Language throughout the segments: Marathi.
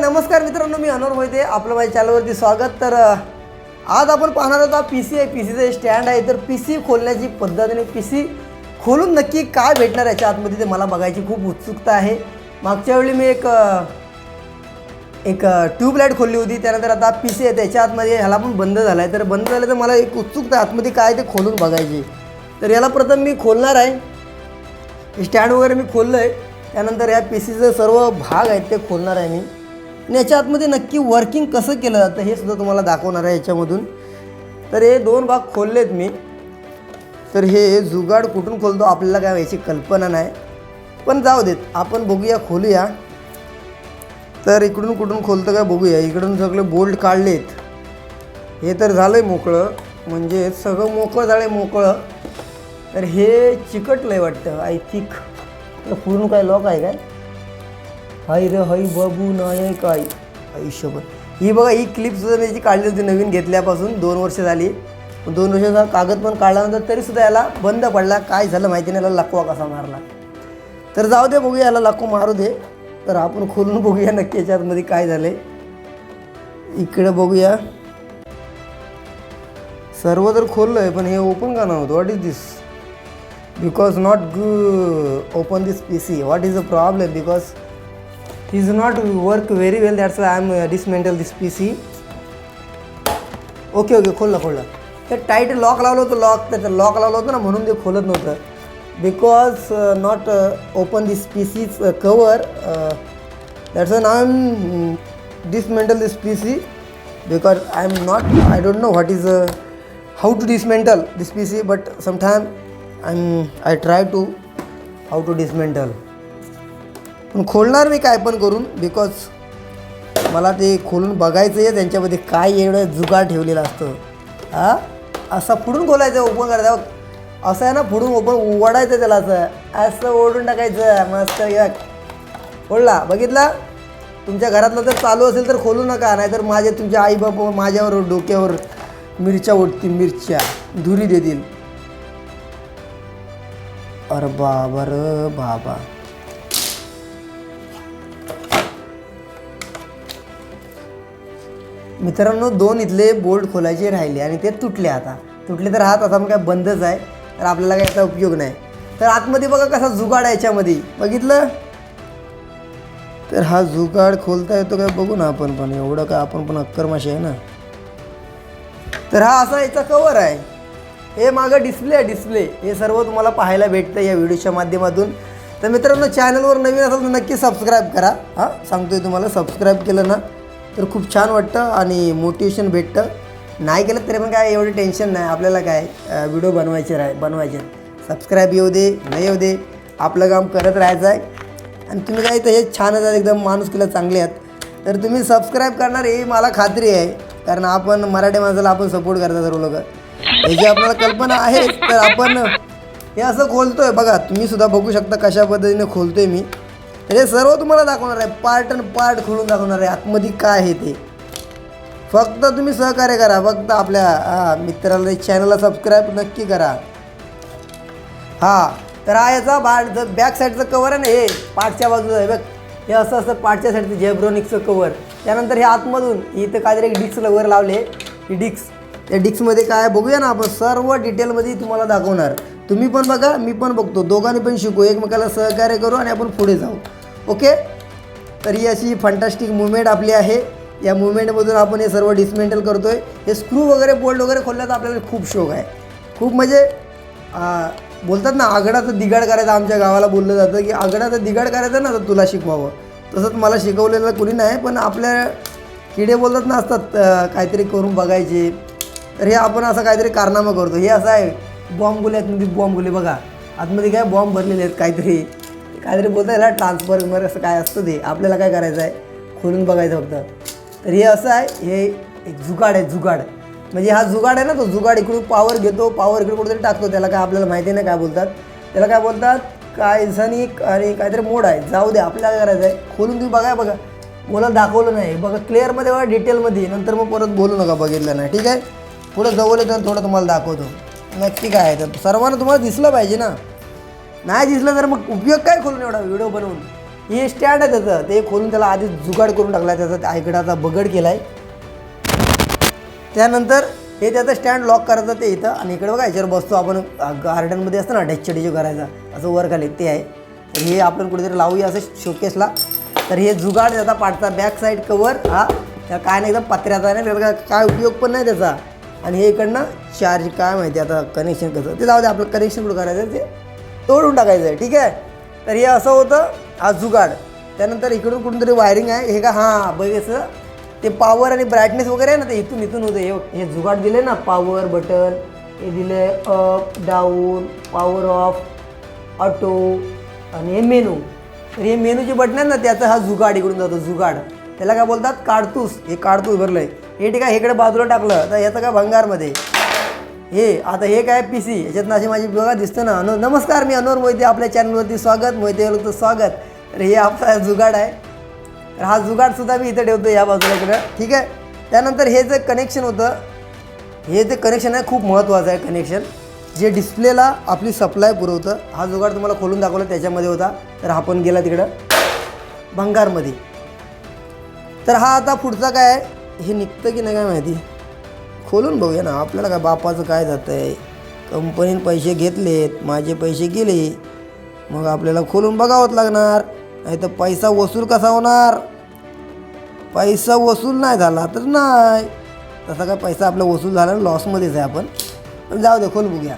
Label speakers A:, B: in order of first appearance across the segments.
A: नमस्कार मित्रांनो मी अनोर मोहिते. आपलं माझ्या चॅनलवरती स्वागत. तर आज आपण पाहणार आहोत पी सी आहे. पी सीचं स्टँड आहे तर पी सी खोलण्याची पद्धत आणि पी सी खोलून नक्की काय भेटणार याच्या आतमध्ये ते मला बघायची खूप उत्सुकता आहे. मागच्या वेळी मी एक एक ट्यूबलाईट खोलली होती. त्यानंतर आता पी सी आहे. त्याच्या आतमध्ये ह्याला पण बंद झाला आहे तर बंद झालं तर मला एक उत्सुकता आहे, आतमध्ये काय ते खोलून बघायची. तर याला प्रथम मी खोलणार आहे. स्टँड वगैरे मी खोललं आहे त्यानंतर या पी सीचं सर्व भाग आहेत ते खोलणार आहे मी. आणि याच्या आतमध्ये नक्की वर्किंग कसं केलं जातं हे सुद्धा तुम्हाला दाखवणार आहे याच्यामधून. तर हे दोन भाग खोललेत मी. तर हे जुगाड कुठून खोलतो आपल्याला काय याची कल्पना नाही. पण जाऊ देत आपण बघूया खोलूया. तर इकडून कुठून खोलतं काय बघूया. इकडून सगळे बोल्ट काढलेत. हे तर झालं आहे मोकळं. म्हणजे सगळं मोकळं झालं आहे मोकळं. तर हे चिकटलं आहे वाटतं आय थिंक तर पूर्ण काय लॉक आहे काय? हाय रे हाय बाबू नाही काय? आयुष्यभर. ही बघा ही क्लिप सुद्धा मी जी काढली होती नवीन घेतल्यापासून दोन वर्ष झाली. दोन वर्षाचा कागद पण काढल्यानंतर तरीसुद्धा याला बंद पडला. काय झालं माहिती नाही याला लकवा कसा मारला. तर जाऊ दे बघूया याला लाखो मारू दे. तर आपण खोलून बघूया नक्की याच्यातमध्ये काय झालंय. इकडं बघूया. सर्व तर खोललं आहे पण हे ओपन का नव्हतं? What is this because not go open this P C what is a problem because is not work very well that's I am dismantle this P C okay okay खोललं खोललं. ते टाईट लॉक लावलं होतं लॉक त्याचं लॉक लावलं होतं ना म्हणून ते खोलत नव्हतं. Because not open this P C's cover that's I am dismantle this P C because I am not I don't know what is how to dismantle this P C but sometime I am I try to how to dismantle पण खोलणार मी काय पण करून बिकॉज मला ते खोलून बघायचं आहे त्यांच्यामध्ये काय एवढं जुगार ठेवलेलं असतं. हां? असं फुडून खोलायचं ओपन करायचं. असं आहे ना फुडून ओपन ओढायचं त्याला असं. असं ओढून टाकायचं मस्त एक. ओढला बघितला? तुमच्या घरातलं जर चालू असेल तर खोलू नका नाहीतर माझे तुमचे आई बाप माझ्यावर डोक्यावर मिरच्या ओढतील मिरच्या. धुरी देतील. अरे बाबा रे बाबा. मित्रांनो दोन इथले बोल्ट खोलायचे राहिले आणि ते तुटले आता. तुटले तर हात आता मग काय बंदच आहे. तर आपल्याला काय याचा उपयोग नाही. तर आतमध्ये बघा कसा जुगाड आहे याच्यामध्ये. बघितलं? तर हा जुगाड खोलता येतो काय बघू ना आपण पण. एवढं काय आपण पण अक्करमाशी आहे ना. तर हा असा याचा कवर आहे. हे मागं डिस्प्ले आहे डिस्प्ले हे सर्व तुम्हाला पाहायला भेटतं या व्हिडिओच्या माध्यमातून. तर मित्रांनो चॅनलवर नवीन असाल तर नक्की सबस्क्राईब करा. हां सांगतोय तुम्हाला सबस्क्राईब केलं ना तर खूप छान वाटतं आणि मोटिवेशन भेटतं. नाही केलं तरी पण काय एवढं टेन्शन नाही. आपल्याला काय व्हिडिओ बनवायचे राह बनवायचे. सबस्क्राईब येऊ दे नाही येऊ दे. आपलं काम करत राहायचं आहे आणि तुम्ही काय तर हे छानच आहेत एकदम माणूस केलं चांगले आहेत. तर तुम्ही सबस्क्राईब करणार हे मला खात्री आहे. कारण आपण मराठी माणसाला आपण सपोर्ट करता सर्व लोक. याची आपल्याला कल्पना आहे तर आपण हे असं खोलतो आहे बघा तुम्ही सुद्धा बघू शकता कशा पद्धतीने खोलतो आहे मी. हे सर्व तुम्हाला दाखवणार आहे. पार्ट अँड पार्ट खोलून दाखवणार आहे. आतमध्ये काय आहे ते. फक्त तुम्ही सहकार्य करा. फक्त आपल्या मित्राला चॅनलला सबस्क्राईब नक्की करा. हा तर हा याचा बा बॅक साईडचं कवर आहे ना हे पाठच्या बाजूचं आहे बघ. हे असं असं पाठच्या साईडचं जेब्रोनिक्सचं कवर त्यानंतर हे आतमधून इथं काहीतरी एक डिक्स वर लावले. ही डिक्स त्या डिक्समध्ये काय आहे बघूया ना आपण. सर्व डिटेलमध्ये तुम्हाला दाखवणार. तुम्ही पण बघा मी पण बघतो. दोघांनी पण शिकू. एकमेकाला सहकार्य करू आणि आपण पुढे जाऊ. ओके? तर ही अशी फंटास्टिक मुवमेंट आपली आहे. या मुवमेंटमधून आपण हे सर्व डिसमेंटल करतो आहे हे स्क्रू वगैरे बोल्ट वगैरे खोलण्याचा आपल्याला खूप शौक आहे. खूप म्हणजे बोलतात ना आगडाचं दिगाड करायचं आमच्या गावाला बोललं जातं की आगडाचं दिगाड करायचं ना तर तुला शिकवावं. तसंच मला शिकवलेलं कुणी नाही पण आपल्या किडे बोलतात ना असतात काहीतरी करून बघायचे. तर हे आपण असं काहीतरी कारनामा करतो. हे असं आहे बॉम्ब गुले आतमध्ये बॉम्ब गुले बघा. आतमध्ये काय बॉम्ब भरलेले आहेत काहीतरी. काहीतरी बोलतात याला ट्रान्सफर वगैरे असं काय असतं ते. आपल्याला काय करायचं आहे? खोलून बघायचं फक्त. तर हे असं आहे हे एक जुगाड आहे जुगाड. म्हणजे हा जुगाड आहे ना तो जुगाड इकडून पावर घेतो पावर इकडे कुठेतरी टाकतो. त्याला काय आपल्याला माहिती नाही काय बोलतात. त्याला काय बोलतात काय इन्सानिक आणि काहीतरी मोड आहे. जाऊ दे आपल्याला काय करायचं आहे? खोलून तुम्ही बघा बघा. मला दाखवलं नाही. बघा क्लिअरमध्ये बघा डिटेलमध्ये नंतर मग परत बोलू नका बघितलं नाही. ठीक आहे? पुढं जवळ येतं थोडं तुम्हाला दाखवतो. नक्की काय आहे तर सर्वांना तुम्हाला दिसलं पाहिजे ना. नाही दिसलं तर मग उपयोग काय खोलून एवढा व्हिडिओ बनवून? हे स्टँड आहे त्याचं. ते खोलून त्याला आधीच जुगाड करून टाकला त्याचा त्या बगड केला आहे त्यानंतर हे त्याचं स्टँड लॉक करायचं ते इथं. आणि इकडे बघा याच्यावर बसतो आपण. गार्डनमध्ये असतं ना ढेच्च्या डिचो करायचा. असं वर खाली ते आहे. तर हे आपण कुठेतरी लावूया असं शोकेसला तर हे जुगाड त्याचा पाठचा बॅक साईड कवर हा त्या काय नाही एकदम पत्र्याचा नाही त्याचा काय- उपयोग पण नाही त्याचा. आणि हे इकडनं चार्ज काय माहिती आता कनेक्शन कसं. ते जाऊ दे आपलं कनेक्शन कुठं करायचं ते. तोडून टाकायचं आहे ठीक आहे? तर हे असं होतं हा जुगाड. त्यानंतर इकडून कुठून तरी वायरिंग आहे. हे का हां बघायचं ते पॉवर आणि ब्राईटनेस वगैरे आहे ना ते इथून इथून होतं. हे हे जुगाड दिले ना पॉवर बटन हे दिले up down power off auto आणि हे मेनू तर हे मेनूचे बटन आहेत ना त्याचा हा जुगाड इकडून जातो जुगाड. त्याला काय बोलतात? काडतूस. हे काडतूस भरलं आहे हे ठीक आहे इकडे बाजूला टाकलं तर याचं काय भंगारमध्ये? हे आता हे काय पी सी याच्यातनं अशी माझी बघा दिसतं ना. अनु नमस्कार मी अनोर मोहिते आपल्या चॅनलवरती स्वागत. मोहिते लोकचं स्वागत. तर हे आपला जुगाड आहे. तर हा जुगाडसुद्धा मी इथं ठेवतो या बाजूला इकडं. ठीक आहे? त्यानंतर हे जे कनेक्शन होतं हे जे कनेक्शन आहे खूप महत्त्वाचं आहे कनेक्शन जे डिस्प्लेला आपली सप्लाय पुरवतं हा जुगाड तुम्हाला खोलून दाखवला त्याच्यामध्ये होता. तर हा पण गेला तिकडं. भंगारमध्ये. तर हा आता पुढचा काय आहे? हे निघतं की नाही काय माहिती? खोलून बघूया ना आपल्याला काय बापाचं काय जातं आहे कंपनीने पैसे घेतलेत माझे पैसे गेले मग आपल्याला खोलून बघावंच लागणार. नाही तर पैसा वसूल कसा होणार? पैसा वसूल नाही झाला तर नाही. तसा काय पैसा आपला वसूल झाला लॉसमध्येच आहे आपण. पण जाऊ दे खोल बघूया.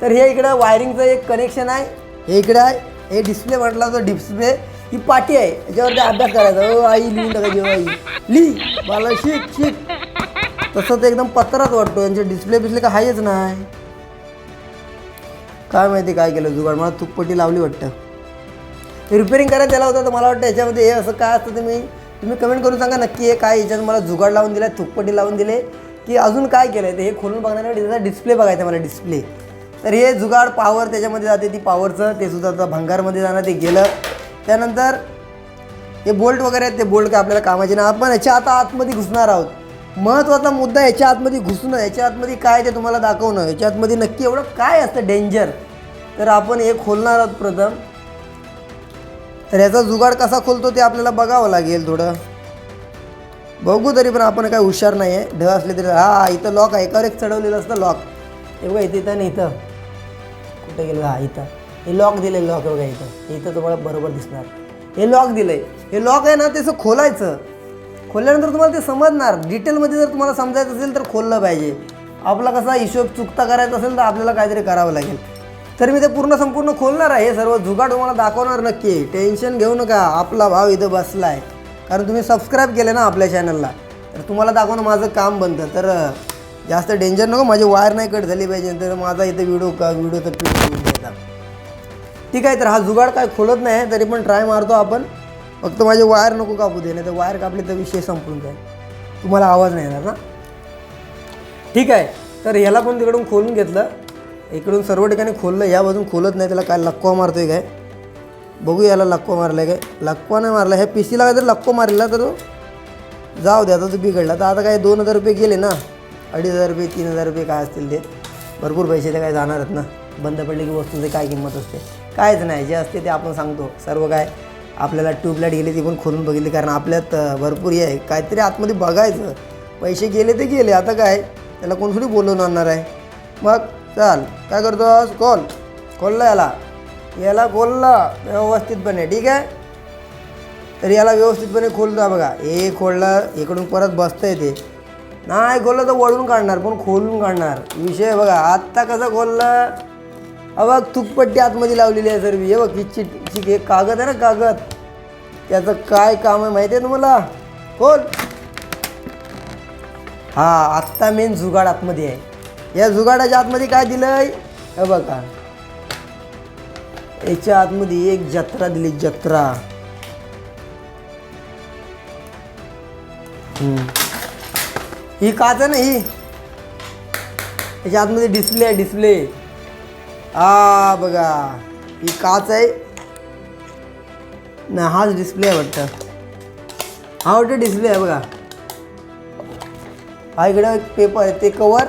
A: तर हे इकडं वायरिंगचं एक कनेक्शन आहे. हे इकडं आहे. हे डिस्प्ले म्हटला तर डिस्प्ले ही पाटी आहे. याच्यावरती अभ्यास करायचा. आई लिहून टाकायची आई. लिही मला शिक शिक. तसं ते एकदम पत्रात वाटतो. यांचे डिस्प्ले बिस्प्ले काय आहेच नाही. काय माहिती काय केलं जुगाड. मला तुकपट्टी लावली वाटतं. रिपेअरिंग करायला त्याला होतं तर मला वाटतं याच्यामध्ये हे असं काय असतं तुम्ही तुम्ही कमेंट करून सांगा नक्की हे काय याच्यात मला जुगाड लावून दिला तुकपट्टी लावून दिले. की अजून काय केलं आहे ते हे खोलून बघण्यासाठी त्याचा डिस्प्ले बघायचा मला डिस्प्ले तर हे जुगाड पॉवर त्याच्यामध्ये जाते ती पॉवरचं ते सुद्धा आता भंगारमध्ये जाणं ते गेलं. त्यानंतर हे बोल्ट वगैरे आहेत ते बोल्ट काय आपल्याला कामाचे नाही. आपण याच्या आता आतमध्ये घुसणार आहोत. महत्त्वाचा मुद्दा याच्या आतमध्ये घुसणं याच्या आतमध्ये काय ते तुम्हाला दाखवणं. याच्या आतमध्ये नक्की एवढं काय असतं डेंजर तर आपण हे खोलणार आहोत प्रथम. तर याचा जुगाड कसा खोलतो ते आपल्याला बघावं लागेल थोडं. बघू तरी पण आपण काय हुशार नाही आहे ढ असले तरी हा इथं लॉक आहे. एकावर एक चढवलेलं असतं लॉक हे बघा इथं इथं नाही इथं. कुठे गेलं? हा इथं. हे लॉक दिलं लॉक बघा इथं. इथं तुम्हाला बरोबर दिसणार. हे लॉक दिलं आहे हे लॉक आहे ना त्याचं खोलायचं. खोलल्यानंतर तुम्हाला ते समजणार. डिटेलमध्ये जर तुम्हाला समजायचं असेल तर खोललं पाहिजे. आपला कसा हिशोब चुकता करायचा असेल तर आपल्याला काहीतरी करावं लागेल. तर मी ते पूर्ण संपूर्ण खोलणार आहे. सर्व जुगाड तुम्हाला दाखवणार नक्की. टेन्शन घेऊ नका. आपला भाव इथं बसला आहे कारण तुम्ही सबस्क्राईब केलं ना आपल्या चॅनलला तर तुम्हाला दाखवणं माझं काम बनतं. तर जास्त डेंजर नको. माझी वायर नाही कट झाली पाहिजे. तर माझा इथं व्हिडिओ का व्हिडिओ तर ठीक आहे. तर हा जुगाड काय खोलत नाही तरी पण ट्राय मारतो आपण. फक्त माझे वायर नको कापू दे नाही तर वायर कापले तर विषय संपून जाईल. तुम्हाला आवाज नाही येणार ना? ठीक आहे तर ह्याला पण तिकडून खोलून घेतलं. इकडून सर्व ठिकाणी खोललं या बाजून खोलत नाही त्याला काय लक्वा मारतोय काय? बघू याला लक्वा मारला काय? लक्वा नाही मारला ह्या पी सीला काय जर लक्वा मारला तर जाऊ दे आता तो बिघडला. तर आता काय दोन हजार रुपये गेले ना? अडीच हजार रुपये तीन हजार रुपये काय असतील ते? भरपूर पैसे ते काय जाणार आहेत ना? बंद पडले की वस्तूची काय किंमत असते? कायच नाही जे असते ते आपण सांगतो. सर्व काय आपल्याला ट्यूबलाईट गेली ती पण खोलून बघितली कारण आपल्यात भरपूर हे आहे. काहीतरी आतमध्ये बघायचं. पैसे गेले ते गेले आता काय? त्याला कोण थोडी बोलवून आणणार आहे. मग चाल काय करतोस? खोल. खोललं याला. याला खोलला. व्यवस्थितपणे ठीक आहे? तर याला व्यवस्थितपणे खोलतो बघा. हे खोललं इकडून परत बसतं येते नाही खोललं तर वळून काढणार पण खोलून काढणार. विषय बघा आत्ता कसं खोललं? हा बघ तुकपट्टी आतमध्ये लावलेली आहे सर्व. हे बघ ही चिट चिक हे कागद आहे ना कागद. त्याचं काय काम आहे माहिती आहे तुम्हाला? कोण? हा आत्ता मेन जुगाड आतमध्ये आहे. या जुगाडाच्या आतमध्ये काय दिलंय? हे बघा. याच्या आतमध्ये एक जत्रा दिली जत्रा. ही काच आहे ना ही? याच्या आतमध्ये डिस्प्ले आहे डिस्प्ले हा बघा. ही काच आहे. ना हाच डिस्प्ले आहे वाटतं. हा वाटतं डिस्प्ले आहे बघा. हा इकडं एक पेपर आहे ते कवर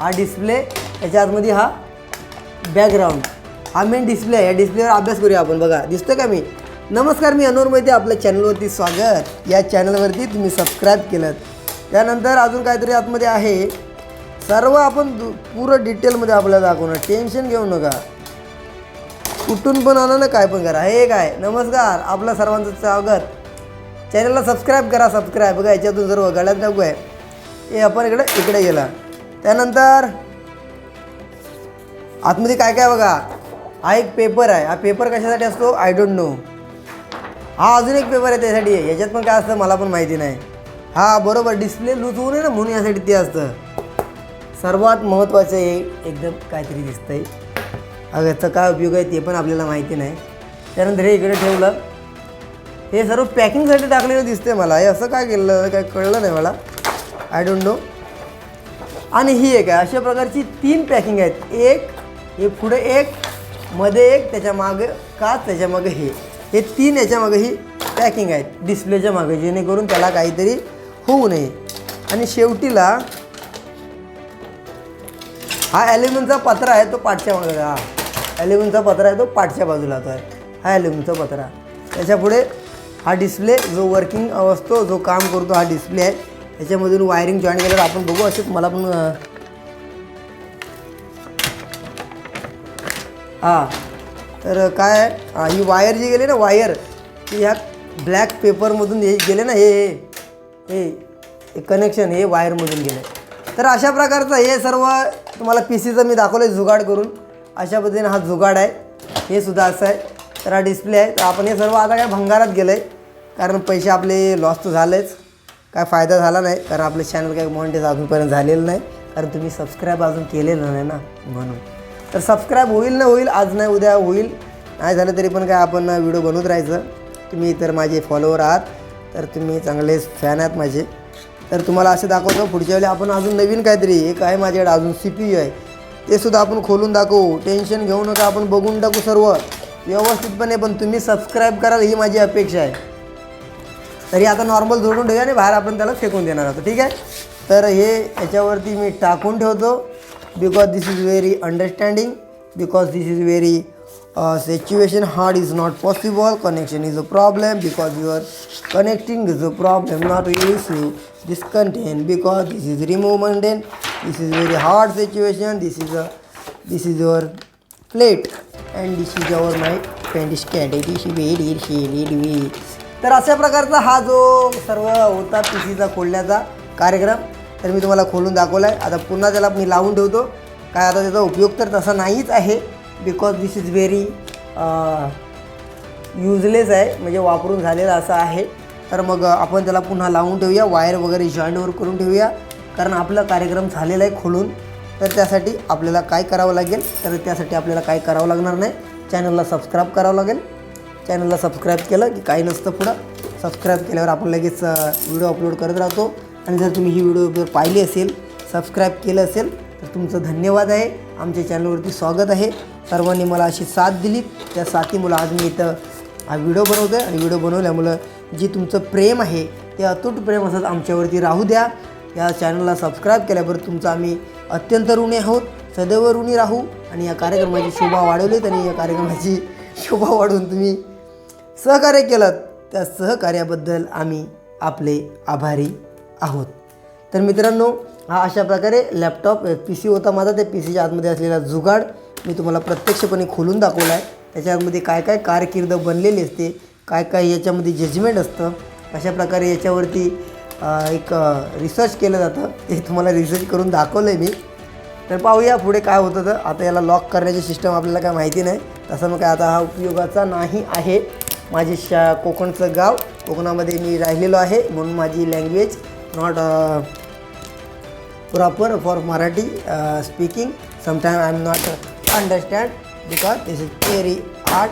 A: हा डिस्प्ले याच्या आतमध्ये हा बॅकग्राऊंड हा मेन डिस्प्ले आहे. या डिस्प्लेवर अभ्यास करूया आपण बघा. दिसतं का मी? नमस्कार मी अनोर मोहिते आपल्या चॅनलवरती स्वागत. या चॅनलवरती तुम्ही सबस्क्राईब केलं त्यानंतर अजून काहीतरी आतमध्ये आहे. सर्व आपण दु- पुरं डिटेलमध्ये आपल्याला दाखवणार. टेन्शन घेऊ नका. कुठून पण आणा ना काय पण करा. हे काय? नमस्कार. आपलं सर्वांचं स्वागत. चॅनलला सबस्क्राईब करा सबस्क्राईब बघा याच्यातून सर्व गळ्यात नको आहे. हे आपण इकडे इकडे गेला. त्यानंतर आतमध्ये काय काय बघा? हा एक पेपर आहे. हा पेपर कशासाठी असतो? आय डोंट नो हा अजून एक पेपर आहे त्यासाठी. याच्यात पण काय असतं? मला पण माहिती नाही. हा बरोबर. डिस्प्ले लूज होऊ नये ना म्हणून यासाठी ते असतं. सर्वात महत्त्वाचं हे एकदम काहीतरी दिसतंय. अगं याचा काय उपयोग आहे ते पण आपल्याला माहिती नाही. त्यानंतर हे इकडे ठेवलं. हे सर्व पॅकिंगसाठी टाकलेलं दिसतंय मला. हे असं काय केलं? काय कळलं नाही मला. आय डोंट नो आणि ही एक आहे. अशा प्रकारची तीन पॅकिंग आहेत. एक हे पुढे एक मध्ये एक त्याच्यामागे काच त्याच्यामागे हे. हे तीन याच्यामागे ही पॅकिंग आहेत. डिस्प्लेच्या मागे जेणेकरून त्याला काहीतरी होऊ नये. आणि शेवटीला हा ॲल्युमिनचा पत्रा आहे तो पाठच्या बाजूला हा. ॲल्युमिनचा पत्रा आहे तो पाठच्या बाजूला तो आहे. हा ॲल्युमिनचा पत्रा. त्याच्यापुढे हा डिस्प्ले जो वर्किंग असतो जो काम करतो हा डिस्प्ले आहे. त्याच्यामधून वायरिंग जॉईन केल्यावर आपण बघू असेच मला पण हां. तर काय ही वायर जी गेली ना वायर ती ह्या ब्लॅक पेपरमधून हे गेले ना हे हे कनेक्शन हे वायरमधून गेलं. तर अशा प्रकारचं हे सर्व तुम्हाला पी सीचं मी दाखवलं आहे जुगाड करून. अशा पद्धतीने हा जुगाड आहे. हे सुद्धा असं आहे. तर हा डिस्प्ले आहे. तर आपण हे सर्व आता काय भंगारात गेलं आहे कारण पैसे आपले लॉस तर झालेच. काय फायदा झाला नाही. कारण आपलं चॅनल काय मॉनिटाईज अजूनपर्यंत झालेलं नाही. कारण तुम्ही सबस्क्राईब अजून केलेलं नाही ना म्हणून. तर सबस्क्राईब होईल ना होईल आज नाही उद्या होईल. नाही झालं तरी पण काय आपण व्हिडिओ बनवत राहायचं. तुम्ही तर माझे फॉलोवर आहात. तर तुम्ही चांगले फॅन आहात माझे. तर तुम्हाला असं दाखवतो पुढच्या वेळी आपण अजून नवीन काहीतरी एक आहे माझ्याकडे अजून सी पी यू आहे ते सुद्धा आपण खोलून दाखवू. टेन्शन घेऊ नका आपण बघून टाकू सर्व. व्यवस्थितपणे पण तुम्ही सबस्क्राईब कराल ही माझी अपेक्षा आहे. तरी आता नॉर्मल जोडून ठेवूया आणि बाहेर आपण त्याला फेकून देणार आहोत ठीक आहे? तर हे याच्यावरती मी टाकून ठेवतो because this is very understanding because this is very situation hard is not possible connection is a problem because your connecting is a problem not issue this content because this is removement and this is very hard situation this is a this is your plate and this is our my pen dish cat तर अशा प्रकारचा हा जो सर्व होता पी सीचा खोलण्याचा कार्यक्रम तर मी तुम्हाला खोलून दाखवला आहे आता पुन्हा त्याला मी लावून ठेवतो. काय आता त्याचा उपयोग तर तसा नाहीच आहे. Because this is very useless आहे म्हणजे वापरून झालेला असा आहे. तर मग आपण त्याला पुन्हा लावून ठेवूया वायर वगैरे जॉईंटवर करून ठेवूया. कारण आपला कार्यक्रम झालेला आहे खोलून. तर त्यासाठी आपल्याला काय करावं लागेल? तर त्यासाठी आपल्याला काय करावं लागणार नाही? चॅनलला सबस्क्राईब करावं लागेल. चॅनलला सबस्क्राईब केलं की काही नसतं पुढं. सबस्क्राईब केल्यावर आपण लगेच व्हिडिओ अपलोड करत राहतो. आणि जर तुम्ही ही व्हिडिओ जर पाहिली असेल सबस्क्राईब केलं असेल तर तुमचं धन्यवाद आहे. आमच्या चॅनलवरती स्वागत आहे. सर्वांनी मला अशी साथ दिली. त्या साथीमुळं आज मी इथं हा व्हिडिओ बनवतो आहे आणि व्हिडिओ बनवल्यामुळं जी तुमचं प्रेम आहे ते अतूट प्रेम असंच आमच्यावरती राहू द्या. या चॅनलला सबस्क्राईब केल्याबरोबर तुमचं आम्ही अत्यंत ऋणी आहोत. सदैव ऋणी राहू आणि या कार्यक्रमाची शोभा वाढवलीत आणि या कार्यक्रमाची शोभा वाढवून तुम्ही सहकार्य केलं त्या सहकार्याबद्दल आम्ही आपले आभारी आहोत. तर मित्रांनो हा अशा प्रकारे लॅपटॉप पी सी होता माझा त्या पी सीच्या आतमध्ये असलेला जुगाड मी तुम्हाला प्रत्यक्षपणे खोलून दाखवला आहे त्याच्यामध्ये काय काय कारकीर्द बनलेली असते काय काय याच्यामध्ये जजमेंट असतं अशा प्रकारे याच्यावरती एक रिसर्च केलं जातं. ते तुम्हाला रिसर्च करून दाखवलं आहे मी. तर पाहूया पुढे काय होतं तर. आता याला लॉक करण्याची सिस्टम आपल्याला काय माहिती नाही. तसं मग काय आता हा उपयोगाचा नाही आहे. माझे शा कोकणचं गाव कोकणामध्ये मी राहिलेलो आहे. म्हणून माझी language not proper for Marathi speaking sometime I am not understand because this is very hard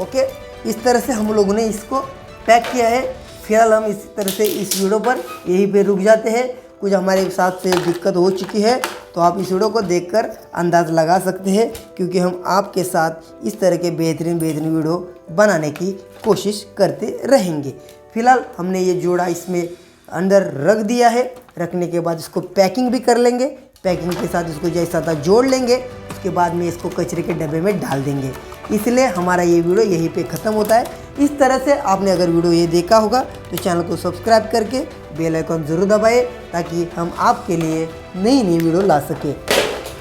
A: okay इस तरह से हम लोगों ने इसको पैक किया है। फ़िलहाल हम इस तरह से इस वीडियो पर यहीं पे रुक जाते हैं। कुछ हमारे साथ से दिक्कत हो चुकी है तो आप इस वीडियो को देखकर अंदाज़ लगा सकते हैं, क्योंकि हम आपके साथ इस तरह के बेहतरीन बेहतरीन वीडियो बनाने की कोशिश करते रहेंगे। फ़िलहाल हमने ये जोड़ा इसमें अंदर रख दिया है। रखने के बाद इसको पैकिंग भी कर लेंगे। पैकिंग के साथ इसको जैसा था जोड़ लेंगे। उसके बाद में इसको कचरे के डब्बे में डाल देंगे। इसलिए हमारा ये वीडियो यहीं पे ख़त्म होता है। इस तरह से आपने अगर वीडियो ये देखा होगा तो चैनल को सब्सक्राइब करके बेल आइकॉन ज़रूर दबाएँ, ताकि हम आपके लिए नई नई वीडियो ला सकें।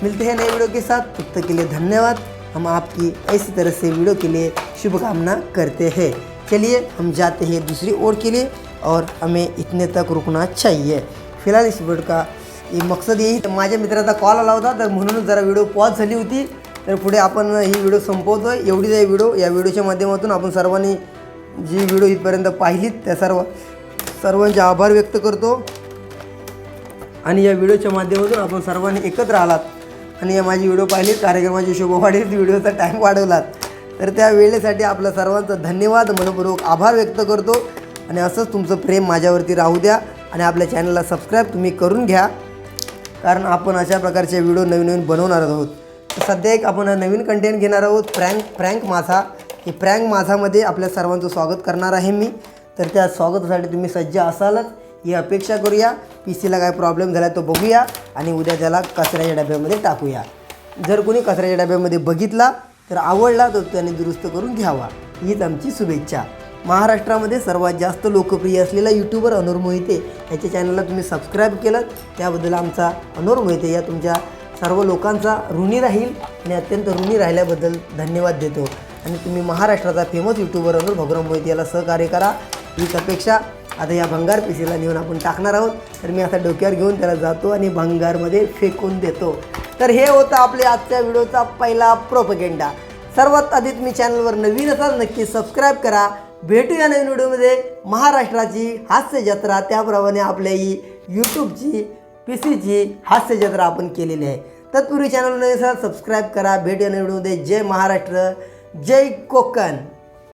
A: मिलते हैं नए वीडियो के साथ। तब तक के लिए धन्यवाद। हम आपकी ऐसी तरह से वीडियो के लिए शुभकामना करते हैं। चलिए, हम जाते हैं दूसरी ओर के लिए, और हमें इतने तक रुकना चाहिए। फिलहाल इस वीडियो का मकसद येईल माझ्या मित्राचा कॉल आला होता तर म्हणून जरा व्हिडिओ पॉज झाली होती. तर पुढे आपण ही व्हिडिओ संपवतो आहे एवढीच आहे व्हिडिओ या व्हिडिओच्या माध्यमातून आपण सर्वांनी जी व्हिडिओ इथपर्यंत पाहिलीत त्या सर्व सर्वांचे आभार व्यक्त करतो. आणि या व्हिडिओच्या माध्यमातून आपण सर्वांनी एकत्र आलात. आणि या माझी व्हिडिओ पाहिली कार्यक्रमाची शोभा वाढीत व्हिडिओचा टाईम वाढवलात. तर त्या वेळेसाठी आपल्या सर्वांचा धन्यवाद. मनपूर्वक आभार व्यक्त करतो. आणि असंच तुमचं प्रेम माझ्यावरती राहू द्या. आणि आपल्या चॅनलला सबस्क्राईब तुम्ही करून घ्या. कारण आपण अशा प्रकारचे व्हिडिओ नवीन नवीन बनवणार आहोत. तर सध्या एक आपण नवीन कंटेंट घेणार आहोत प्रँक प्रँक मासा हे प्रँक मासामध्ये आपल्या सर्वांचं स्वागत करणार आहे मी. तर त्या स्वागतासाठी तुम्ही सज्ज असालच. ही अपेक्षा करूया. पी सीला काय प्रॉब्लेम झाला तो बघूया. आणि उद्या त्याला कचऱ्याच्या डब्यामध्ये टाकूया. जर कोणी कचऱ्याच्या डब्यामध्ये बघितला तर आवडला तर त्याने दुरुस्त करून घ्यावा. हीच आमची शुभेच्छा. महाराष्ट्रामध्ये सर्वात जास्त लोकप्रिय असलेला यूट्यूबर अनोर मोहिते. याच्या चॅनलला तुम्ही सबस्क्राईब केलं त्याबद्दल आमचा अनोर मोहिते या तुमच्या सर्व लोकांचा ऋणी राहील आणि अत्यंत ऋणी राहिल्याबद्दल धन्यवाद देतो. आणि तुम्ही महाराष्ट्राचा फेमस यूट्यूबर अनोर भगराम मोहिते याला सहकार्य करा. हीच अपेक्षा आता या भंगार पिसीला नेऊन आपण टाकणार आहोत. तर मी आता डोक्यावर घेऊन त्याला जातो आणि भंगारमध्ये फेकून देतो. तर हे होतं आपल्या आजच्या व्हिडिओचा पहिला प्रोपगेंडा सर्वात आधी तुम्ही चॅनलवर नवीन असाल नक्की सबस्क्राईब करा. भेटूया नवीन व्हिडिओमध्ये. महाराष्ट्राची हास्य जत्रा त्याप्रमाणे आपल्या ही यूट्यूबची पी सीची हास्य जत्रा आपण केलेली आहे. तत्पूर्वी चॅनल नवीन सबस्क्राईब करा. भेटूया नवीन व्हिडिओमध्ये. जय महाराष्ट्र जय कोकण.